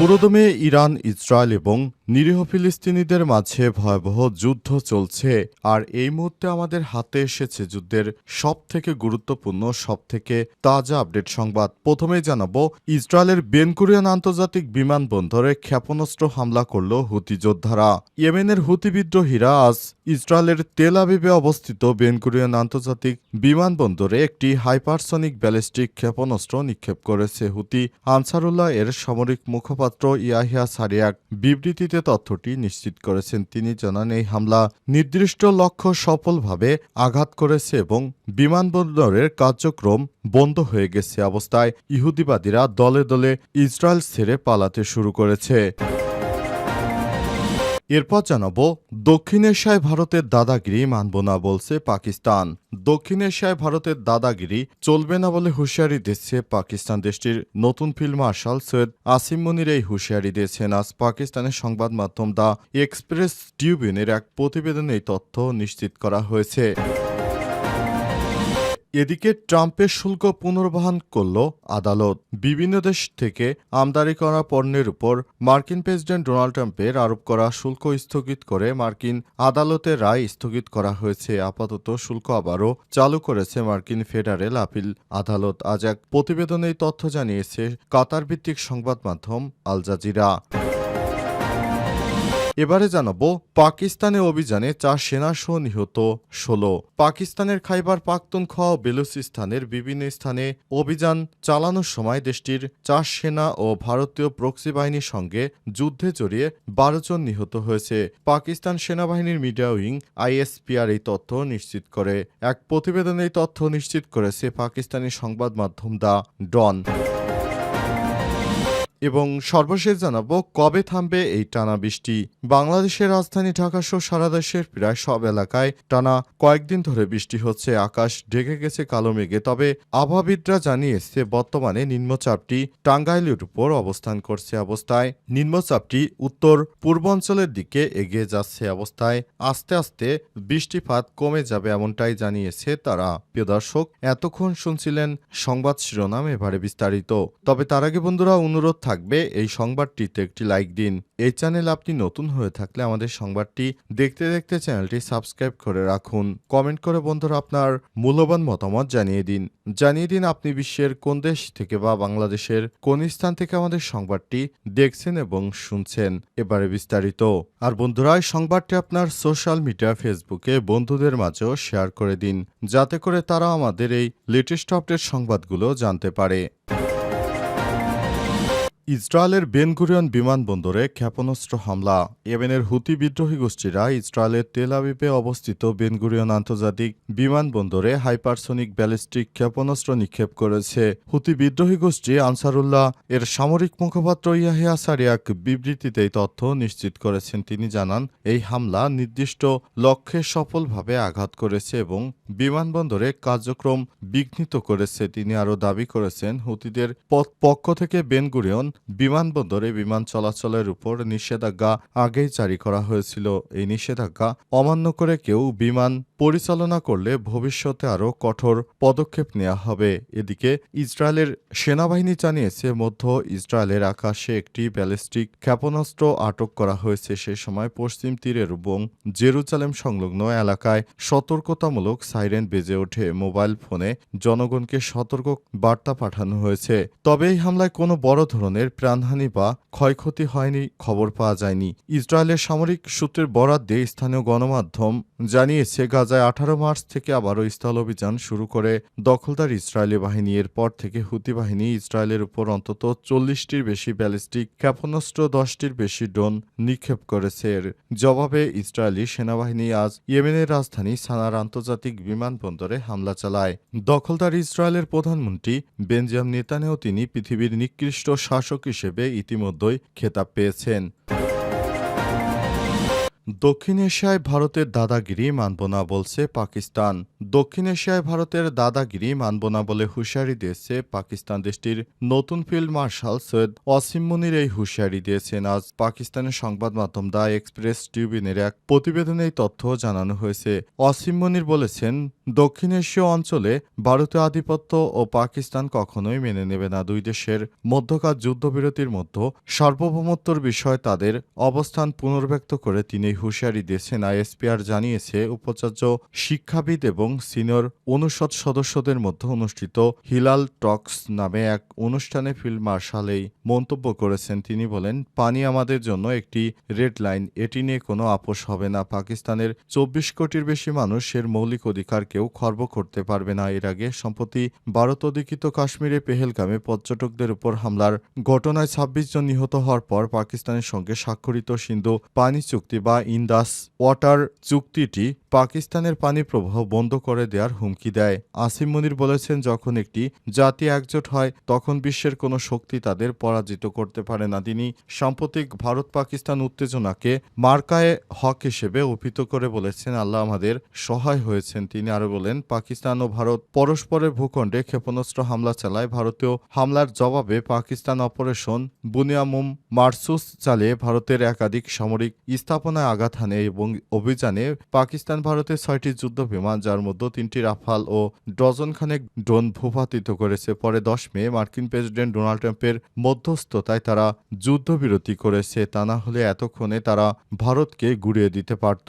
পুরোদমে Iran, Israel এবং নিরীহ ফিলিস্তিনিদের মাঝে ভয়াবহ যুদ্ধ চলছে। আর এই মুহূর্তে আমাদের হাতে এসেছে যুদ্ধের সব থেকে গুরুত্বপূর্ণ সব থেকে তাজা আপডেট সংবাদ। প্রথমেই জানাব, ইসরায়েলের বেনকুরিয়ান আন্তর্জাতিক বিমানবন্দরে ক্ষেপণাস্ত্র হামলা করল হুতি যোদ্ধারা। ইয়েমেনের হুতি বিদ্রোহীরা আজ ইসরায়েলের তেল আবিবে অবস্থিত বেনকুরিয়ান আন্তর্জাতিক বিমানবন্দরে একটি হাইপারসনিক ব্যালিস্টিক ক্ষেপণাস্ত্র নিক্ষেপ করেছে হুতি। আনসারুল্লাহ এর সামরিক মুখপাত্র ইয়াহিয়া সারিয়াক বিবৃতিতে তথ্যটি নিশ্চিত করেছেন। তিনি জানান, এই হামলা নির্দিষ্ট লক্ষ্য সফলভাবে আঘাত করেছে এবং বিমানবন্দরের কার্যক্রম বন্ধ হয়ে গেছে অবস্থায় ইহুদিবাদীরা দলে দলে ইসরায়েল ছেড়ে পালাতে শুরু করেছে। এরপর জানাব, দক্ষিণ এশিয়ায় ভারতের দাদাগিরি মানব না বলছে পাকিস্তান। দক্ষিণ এশিয়ায় ভারতের দাদাগিরি চলবে না বলে হুঁশিয়ারি দিচ্ছে পাকিস্তান দেশটির নতুন ফিল্ড মার্শাল সৈয়দ আসিম মনির এই হুঁশিয়ারি দিয়েছেন। আজ পাকিস্তানের সংবাদ মাধ্যম দ্য এক্সপ্রেস টিউবিনের এক প্রতিবেদনে এই তথ্য নিশ্চিত করা হয়েছে। এদিকে ট্রাম্পের শুল্ক পুনর্বহান করল আদালত। বিভিন্ন দেশ থেকে আমদানি করা পণ্যের উপর মার্কিন প্রেসিডেন্ট ডোনাল্ড ট্রাম্পের আরোপ করা শুল্ক স্থগিত করে মার্কিন আদালতের রায় স্থগিত করা হয়েছে। আপাতত শুল্ক আবারও চালু করেছে মার্কিন ফেডারেল আপিল আদালত। আজ এক প্রতিবেদনে তথ্য জানিয়েছে কাতার ভিত্তিক সংবাদ মাধ্যম আল জাজিরা। এবারে জানাব, পাকিস্তানে অভিযানে চার সেনাসহ নিহত ষোলো। পাকিস্তানের খাইবার পাখতুনখোয়া ও বেলুচিস্তানের বিভিন্ন স্থানে অভিযান চালানোর সময় দেশটির চার সেনা ও ভারতীয় প্রক্সি বাহিনীর সঙ্গে যুদ্ধে জড়িয়ে বারো জন নিহত হয়েছে। পাকিস্তান সেনাবাহিনীর মিডিয়া উইং আইএসপিআর এই তথ্য নিশ্চিত করে। এক প্রতিবেদনে এই তথ্য নিশ্চিত করেছে পাকিস্তানি সংবাদ মাধ্যম দ্য ডন। এবং সর্বশেষ জানাব কবে থামবে এই টানা বৃষ্টি। বাংলাদেশের রাজধানী ঢাকা সহ সারা দেশের প্রায় সব এলাকায় টানা কয়েকদিন ধরে বৃষ্টি হচ্ছে। আকাশ ঢেকে গেছে কালো মেঘে। তবে আবহাবিদরা জানিয়েছে, বর্তমানে নিম্নচাপটি টাঙ্গাইলের উপর অবস্থান করছে অবস্থায়। নিম্নচাপটি উত্তর পূর্বাঞ্চলের দিকে এগিয়ে যাচ্ছে অবস্থায়। আস্তে আস্তে বৃষ্টিপাত কমে যাবে এমনটাই জানিয়েছে তারা। প্রিয় দর্শক, এতক্ষণ শুনছিলেন সংবাদ শিরোনাম এবারে বিস্তারিত। তবে তার আগে বন্ধুরা, অনুরোধ থাকবে, এই সংবাদটিতে একটি লাইক দিন। এই চ্যানেল আপনি নতুন হয়ে থাকলে আমাদের সংবাদটি দেখতে দেখতে চ্যানেলটি সাবস্ক্রাইব করে রাখুন। কমেন্ট করে বন্ধুরা আপনার মূল্যবান মতামত জানিয়ে দিন। জানিয়ে দিন আপনি বিশ্বের কোন দেশ থেকে বা বাংলাদেশের কোন স্থান থেকে আমাদের সংবাদটি দেখছেন এবং শুনছেন। এবারে বিস্তারিত। আর বন্ধুরা, এই সংবাদটি আপনার সোশ্যাল মিডিয়া ফেসবুকে বন্ধুদের মাঝেও শেয়ার করে দিন। যাতে করে তারা আমাদের এই লেটেস্ট আপডেট সংবাদগুলো জানতে পারে। ইসরায়েলের বেনগুরিয়ন বিমানবন্দরে ক্ষেপণাস্ত্র হামলা। ইয়েমেনের হুতি বিদ্রোহী গোষ্ঠীরা ইসরায়েলের তেল আবিবে অবস্থিত বেনগুরিয়ন আন্তর্জাতিক বিমানবন্দরে হাইপারসনিক ব্যালিস্টিক ক্ষেপণাস্ত্র নিক্ষেপ করেছে। হুতি বিদ্রোহী গোষ্ঠী আনসারুল্লাহ এর সামরিক মুখপাত্র ইয়াহিয়া সারিয়াক বিবৃতিতে তথ্য নিশ্চিত করেছেন। তিনি জানান, এই হামলা নির্দিষ্ট লক্ষ্যে সফলভাবে আঘাত করেছে এবং বিমানবন্দরে কার্যক্রম বিঘ্নিত করেছে। তিনি আরও দাবি করেছেন, হুতিদের পক্ষ থেকে বেনগুরিয়ন বিমানবন্দরে বিমান চলাচলের উপর নিষেধাজ্ঞা আগেই জারি করা হয়েছিল। এই নিষেধাজ্ঞা অমান্য করে কেউ বিমান পরিচালনা করলে ভবিষ্যতে আরও কঠোর পদক্ষেপ নেওয়া হবে। এদিকে ইসরায়েলের সেনাবাহিনী জানিয়েছে, মধ্য ইসরায়েলের আকাশে একটি ব্যালিস্টিক ক্ষেপণাস্ত্র আটক করা হয়েছে। সে সময় পশ্চিম তীরের এবং জেরুজালেম সংলগ্ন এলাকায় সতর্কতামূলক সাইরেন বেজে ওঠে। মোবাইল ফোনে জনগণকে সতর্ক বার্তা পাঠানো হয়েছে। তবে এই হামলায় কোনো বড় ধরনের প্রাণহানি বা ক্ষয়ক্ষতি হয়নি খবর পাওয়া যায়নি। ইসরায়েলের সামরিক সূত্রের বরাদ্দে স্থানীয় গণমাধ্যম জানিয়েছে গাজায় আঠারো মার্চ থেকে আবারও স্থল অভিযান শুরু করে। দখলদার ইসরায়েলি বাহিনী এরপর থেকে হুতি বাহিনী ইসরায়েলের উপর অন্তত চল্লিশটির বেশি ব্যালিস্টিক, ক্ষেপণাস্ত্র, দশটির বেশি ড্রোন নিক্ষেপ করেছে এর জবাবে ইসরায়েলি সেনাবাহিনী আজ ইয়েমেনের রাজধানী সানার আন্তর্জাতিক বিমানবন্দরে হামলা চালায়। দখলদার ইসরায়েলের প্রধানমন্ত্রী বেঞ্জাম নেতানেও তিনি পৃথিবীর নিকৃষ্ট শাসক হিসেবে ইতিমধ্যেই খেতাব পেয়েছেন। দক্ষিণ এশিয়ায় ভারতের দাদাগিরি মানব না বলছে পাকিস্তান। দক্ষিণ এশিয়ায় ভারতের দাদাগিরি মানব না বলে হুঁশিয়ারি দিয়েছে পাকিস্তান দেশটির নতুন ফিল্ড মার্শাল সৈয়দ অসীম মুনির এই হুঁশিয়ারি দিয়েছেন। আজ পাকিস্তানের সংবাদ মাধ্যম দ্য এক্সপ্রেস টিউবিনের এক প্রতিবেদনে এই তথ্য জানানো হয়েছে। অসীম মুনির বলেছেন দক্ষিণ এশীয় অঞ্চলে ভারতীয় আধিপত্য ও পাকিস্তান কখনোই মেনে নেবে না দুই দেশের মধ্যকার যুদ্ধবিরতির মধ্যে। সার্বভৌমত্বর বিষয়ে তাদের অবস্থান পুনর্ব্যক্ত করে তিনি হুঁশিয়ারি দিয়েছেন। আইএসপিআর জানিয়েছে, উপাচার্য শিক্ষাবিদ এবং সিনিয়র অনুষদ সদস্যদের মধ্যে অনুষ্ঠিত হিলাল টক্স নামে এক অনুষ্ঠানে ফিল্ড মার্শাল এই মন্তব্য করেছেন। তিনি বলেন, পানি আমাদের জন্য একটি রেড লাইন। এটি নিয়ে কোনো আপোষ হবে না। পাকিস্তানের চব্বিশ কোটির বেশি মানুষের মৌলিক অধিকার কেউ খর্ব করতে পারবে না। এর আগে সম্প্রতি ভারত অধিকৃত কাশ্মীরে পেহেলগামে পর্যটকদের উপর হামলার ঘটনায় ছাব্বিশ জন নিহত হওয়ার পর পাকিস্তানের সঙ্গে স্বাক্ষরিত সিন্ধু পানি চুক্তি বা ইন্দাস ওয়াটার চুক্তিটি পাকিস্তানের পানি প্রবাহ বন্ধ করে দেওয়ার হুমকি দেয়। আসিম মুনির বলেছেন, যখন একটি জাতি একজোট হয়, তখন বিশ্বের কোনো শক্তি তাদের পরাজিত করতে পারে না। তিনি সাম্প্রতিক ভারত পাকিস্তান উত্তেজনাকে মার্কায়ে হক হিসেবে অভিহিত করে বলেছেন, আল্লাহ আমাদের সহায় হয়েছেন। তিনি আরও বলেন, পাকিস্তান ও ভারত পরস্পরের ভূখণ্ডে ক্ষেপণাস্ত্র হামলা চালায়। ভারতীয় হামলার জবাবে পাকিস্তান অপারেশন বুনিয়ামুম মার্সুস চালিয়ে ভারতের একাধিক সামরিক স্থাপনায় আঘাত হানে এবং অভিযানে পাকিস্তান ভারতের ছয়টি যুদ্ধ বিমান, যার মধ্যে তিনটি রাফাল ও ডজনখানেক ড্রোন ভূপাতিত করেছে। পরে দশ মে মার্কিন প্রেসিডেন্ট ডোনাল্ড ট্রাম্পের মধ্যস্থতায় তারা যুদ্ধবিরতি করেছে। তা না হলে এতক্ষণে তারা ভারতকে গুড়িয়ে দিতে পারত।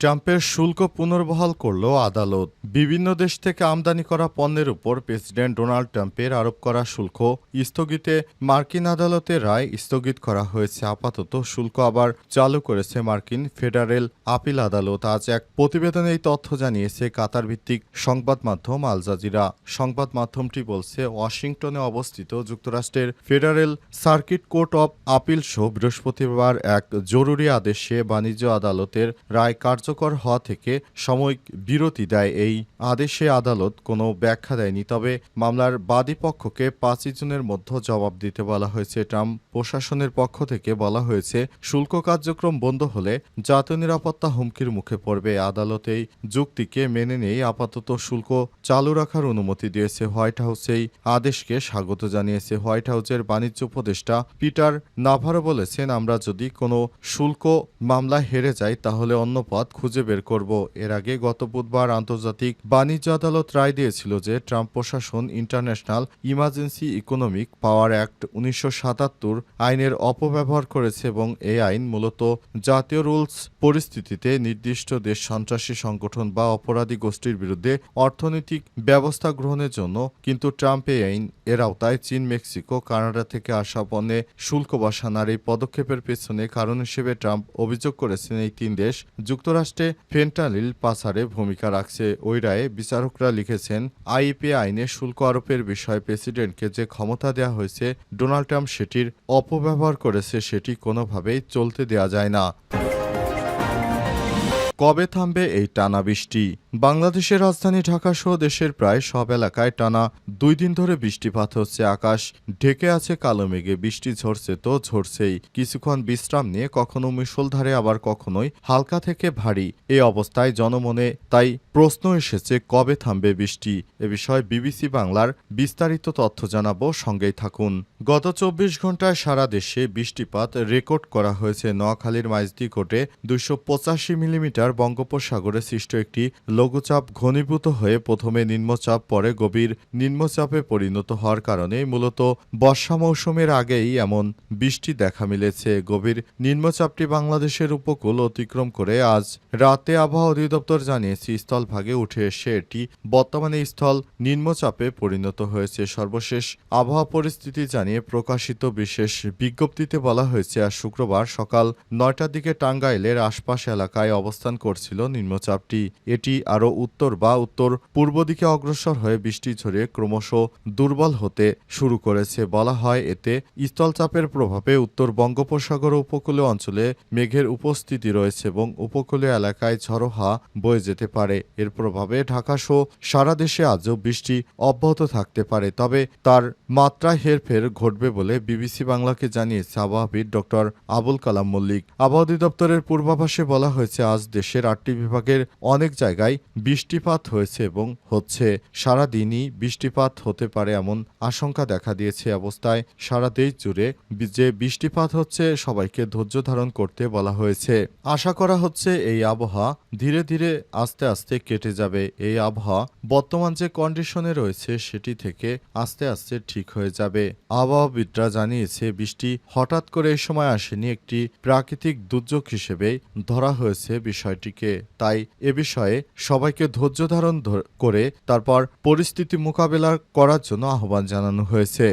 ট্রাম্পের শুল্ক পুনর্বহাল করল আদালত। বিভিন্ন দেশ থেকে আমদানি করা পণ্যের উপর প্রেসিডেন্ট ডোনাল্ড ট্রাম্পের আরোপ করা শুল্ক স্থগিতে মার্কিন আদালতের রায় স্থগিত করা হয়েছে। আপাতত শুল্ক আবার চালু করেছে মার্কিন ফেডারেল আপিল আদালত। আজ এক প্রতিবেদনে এই তথ্য জানিয়েছে কাতার ভিত্তিক সংবাদ মাধ্যম আল জাজিরা। সংবাদ মাধ্যমটি বলছে, ওয়াশিংটনে অবস্থিত যুক্তরাষ্ট্রের federal circuit court of appeal show বৃহস্পতিবার এক জরুরি আদেশে বাণিজ্য আদালতের রায় কার্যকর হওয়া থেকে সাময়িক বিরতি দেয় এই আদেশে আদালত কোনো ব্যাখ্যা দেয়নি। তবে মামলার বাদী পক্ষকে পাঁচই জুনের মধ্যে জবাব দিতে বলা হয়েছে। ট্রাম্প প্রশাসনের পক্ষ থেকে বলা হয়েছে, শুল্ক কার্যক্রম বন্ধ হলে জাতীয় নিরাপত্তা হুমকির মুখে পড়বে। আদালত এই যুক্তিকে মেনে নিয়েই আপাতত শুল্ক চালু রাখার অনুমতি দিয়েছে। হোয়াইট হাউস এই আদেশকে স্বাগত জানিয়েছে। হোয়াইট হাউসের বাণিজ্য উপদেষ্টা পিটার নাভারো বলেছেন, আমরা যদি কোনো শুল্ক মামলা হেরে যাই, তাহলে অন্য পথ খুঁজে বের করব। এর আগে গত বুধবার আন্তর্জাতিক বাণিজ্য আদালত রায় দিয়েছিল যে ট্রাম্প প্রশাসন international emergency economic power act উনিশশো সাতাত্তর আইনের অপব্যবহার করেছে এবং এই আইন মূলত জাতীয় রুলস পরিস্থিতিতে নির্দিষ্ট দেশ সন্ত্রাসী সংগঠন বা অপরাধী গোষ্ঠীর বিরুদ্ধে অর্থনৈতিক ব্যবস্থা গ্রহণের জন্য, কিন্তু ট্রাম্প এই আইন এর আওতায় চীন, মেক্সিকো, কানাডা থেকে আসা পণ্যে শুল্ক বসানোর এই পদক্ষেপের পেছনে কারণ হিসেবে ট্রাম্প অভিযোগ করেছেন, এই তিন দেশ যুক্তরাষ্ট্রে ফেন্টানিল পাচারে ভূমিকা রাখছে। ওই রায়ে বিচারকরা লিখেছেন আইপি আইনে শুল্ক আরোপের বিষয়ে প্রেসিডেন্টকে যে ক্ষমতা দেয়া হয়েছে, ডোনাল্ড ট্রাম্প সেটির অপব্যবহার করেছে সেটি কোনোভাবেই চলতে দেয়া যায় না। কবে থামবে এই টানা বৃষ্টি? বাংলাদেশের রাজধানী ঢাকা সহ দেশের প্রায় সব এলাকায় টানা দুই দিন ধরে বৃষ্টিপাত হচ্ছে। আকাশ ঢেকে আছে, কালো মেঘে বৃষ্টি ঝরছে তো ঝরছেই। কিছুক্ষণ বিশ্রাম নিয়ে কখনো মুষলধারে, আবার কখনোই হালকা থেকে ভারী। এ অবস্থায় জনমনে তাই প্রশ্ন এসেছে, কবে থামবে বৃষ্টি? এ বিষয়ে বিবিসি বাংলার বিস্তারিত তথ্য জানাব, সঙ্গেই থাকুন। গত চব্বিশ ঘন্টায় সারা দেশে বৃষ্টিপাত রেকর্ড করা হয়েছে। নোয়াখালীর মাইজদি কোটে দুইশো পঁচাশি মিলিমিটার বঙ্গোপসাগরে সৃষ্ট একটি লঘুচাপ ঘনীভূত হয়ে প্রথমে নিম্নচাপ, পরে গভীর নিম্নচাপে পরিণত হওয়ার কারণে মূলত বর্ষা মৌসুমের আগেই এমন বৃষ্টি দেখা মিলেছে। গভীর নিম্নচাপটি বাংলাদেশের উপকূল অতিক্রম করে আজ রাতে আবহাওয়া অধিদপ্তর জানিয়েছে স্থলভাগে উঠে এসে এটি বর্তমানে স্থল নিম্নচাপে পরিণত হয়েছে। সর্বশেষ আবহাওয়া পরিস্থিতি জানিয়ে প্রকাশিত বিশেষ বিজ্ঞপ্তিতে বলা হয়েছে, আজ শুক্রবার সকাল নয়টার দিকে টাঙ্গাইলের আশপাশ এলাকায় অবস্থান করছিল নিম্নচাপটি। এটি আরও উত্তর বা উত্তর পূর্ব দিকে অগ্রসর হয়ে বৃষ্টি ঝরিয়ে ক্রমশ দুর্বল হতে শুরু করেছে বলা হয় এতে স্থলচাপের প্রভাবে উত্তর বঙ্গোপসাগর উপকূলীয় অঞ্চলে মেঘের উপস্থিতি রয়েছে এবং উপকূলীয় এলাকায় ঝড়ো হাওয়া বয়ে যেতে পারে। এর প্রভাবে ঢাকা সহ সারা দেশে আজও বৃষ্টি অব্যাহত থাকতে পারে, তবে তার মাত্রায় হেরফের ঘটবে বলে বিবিসি বাংলাকে জানিয়েছে আবহাওয়াবিদ ডক্টর আবুল কালাম মল্লিক। আবহাওয়া অধিদপ্তরের পূর্বাভাসে বলা হয়েছে, আজ দেশের আটটি বিভাগের অনেক জায়গায় বৃষ্টিপাত হয়েছে এবং হচ্ছে সারা দিনই বৃষ্টিপাত হতে পারে এমন আশঙ্কা দেখা দিয়েছে অবস্থায় সারা দেশ জুড়ে। যে বৃষ্টিপাত হচ্ছে সবাইকে ধৈর্য ধারণ করতে বলা হয়েছে। আশা করা হচ্ছে এই আবহাওয়া ধীরে ধীরে আস্তে আস্তে কেটে যাবে। এই আবহাওয়া বর্তমান যে কন্ডিশনে রয়েছে সেটি থেকে আস্তে আস্তে ঠিক হয়ে যাবে। আবহাওয়াবিদরা জানিয়েছে, বৃষ্টি হঠাৎ করে এই সময় আসেনি, একটি প্রাকৃতিক দুর্যোগ হিসেবে ধরা হয়েছে বিষয়টিকে। তাই এ বিষয়ে সবাইকে ধৈর্য ধারণ করে তারপর পরিস্থিতি মোকাবেলা করার জন্য আহ্বান জানানো হয়েছে।